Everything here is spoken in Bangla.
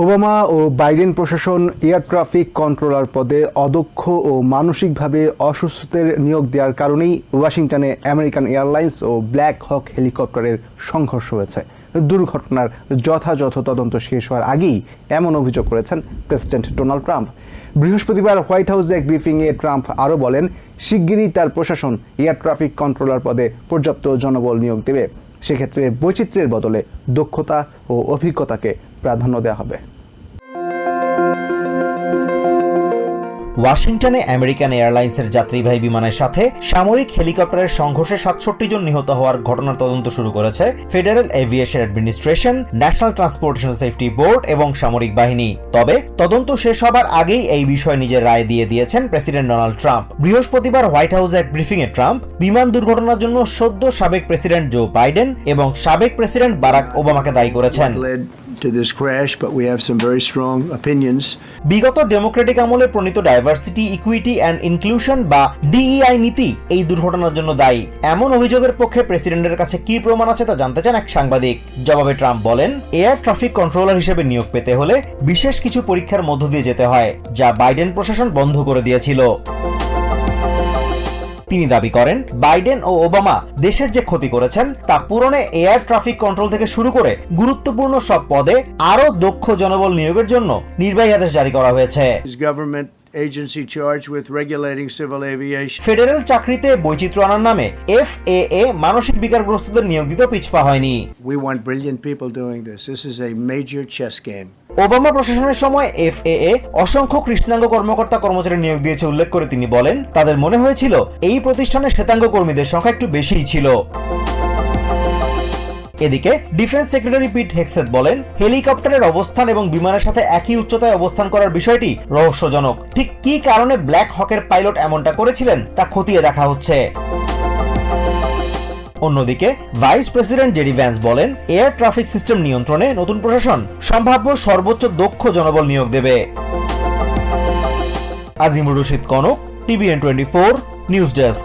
ওবামা ও বাইডেন প্রশাসন এয়ার ট্রাফিক কন্ট্রোলার পদে অদক্ষ ও মানসিকভাবে অসুস্থদের নিয়োগ দেওয়ার কারণেই ওয়াশিংটনে আমেরিকান এয়ারলাইন্স ও ব্ল্যাক হক হেলিকপ্টারের সংঘর্ষ হয়েছে। দুর্ঘটনার যথাযথ তদন্ত শেষ হওয়ার আগেই এমন অভিযোগ করেছেন প্রেসিডেন্ট ডোনাল্ড ট্রাম্প। বৃহস্পতিবার হোয়াইট হাউসে এক ব্রিফিংয়ে ট্রাম্প আরও বলেন, শিগগিরই তার প্রশাসন এয়ার ট্রাফিক কন্ট্রোলার পদে পর্যাপ্ত জনবল নিয়োগ দেবে। সেক্ষেত্রে বৈচিত্র্যের বদলে দক্ষতা ও অভিজ্ঞতাকে প্রাধান্য দেওয়া হবে। ওয়াশিংটনে আমেরিকান এয়ারলাইন্সের যাত্রীবাহী বিমানের সাথে সামরিক হেলিকপ্টারের সংঘর্ষে সাতষট্টি জন নিহত হওয়ার ঘটনার তদন্ত শুরু করেছে federal aviation administration national transportation safety board এবং সামরিক বাহিনী। তবে তদন্ত শেষ হবার আগেই এই বিষয়ে নিজের রায় দিয়ে দিয়েছেন প্রেসিডেন্ট ডোনাল্ড ট্রাম্প। বৃহস্পতিবার হোয়াইট হাউসে এক ব্রিফিংয়ে ট্রাম্প বিমান দুর্ঘটনার জন্য সদ্য সাবেক প্রেসিডেন্ট জো বাইডেন এবং সাবেক প্রেসিডেন্ট বারাক ওবামাকে দায়ী করেছেন। To this crash, but we have some very strong opinions. বিগত ডেমোক্রেটিক আমলে প্রণীত ডাইভার্সিটি ইকুইটি অ্যান্ড ইনক্লুশন বা ডিইআই নীতি এই দুর্ঘটনার জন্য দায়ী। এমন অভিযোগের পক্ষে প্রেসিডেন্টের কাছে কি প্রমাণ আছে তা জানতে চান এক সাংবাদিক। জবাবে ট্রাম্প বলেন এয়ার ট্রাফিক কন্ট্রোলার হিসেবে নিয়োগ পেতে হলে বিশেষ কিছু পরীক্ষার মধ্য দিয়ে যেতে হয় যা বাইডেন প্রশাসন বন্ধ করে দিয়েছিল। তিনি দাবি করেন, বাইডেন ও ওবামা দেশের যে ক্ষতি করেছেন তা পূরণে এয়ার ট্রাফিক কন্ট্রোল থেকে শুরু করে গুরুত্বপূর্ণ সব পদে আরও দক্ষ জনবল নিয়োগের জন্য নির্বাহী আদেশ জারি করা হয়েছে। Agency charged with regulating civil aviation. Federal চাকরিতে বৈচিত্র্য আনার নামে এ মানসিক বিকারগ্রস্তদের নিয়োগ দিতে পিছপা হয়নি We want brilliant people doing this. This is a major chess game. Obama প্রশাসনের সময় এফ অসংখ্য কৃষ্ণাঙ্গ কর্মকর্তা কর্মচারী নিয়োগ দিয়েছে উল্লেখ করে তিনি বলেন তাদের মনে হয়েছিল এই প্রতিষ্ঠানে শ্বেতাঙ্গ কর্মীদের সংখ্যা একটু বেশিই ছিল এদিকে ডিফেন্স সেক্রেটারি পিট হেক্সেত বলেন, হেলিকপ্টারের অবস্থান এবং বিমানের সাথে একই উচ্চতায় অবস্থান করার বিষয়টি রহস্যজনক। ঠিক কী কারণে ব্ল্যাক হকের পাইলট এমনটা করেছিলেন, তা খতিয়ে দেখা হচ্ছে। অন্যদিকে, ভাইস প্রেসিডেন্ট জেডি ভ্যান্স বলেন, এয়ার ট্রাফিক সিস্টেম নিয়ন্ত্রণে নতুন প্রশাসন সম্ভাব্য সর্বোচ্চ দক্ষ জনবল নিয়োগ দেবে। Azimur Rashid Kanak, TVN twenty four, news desk.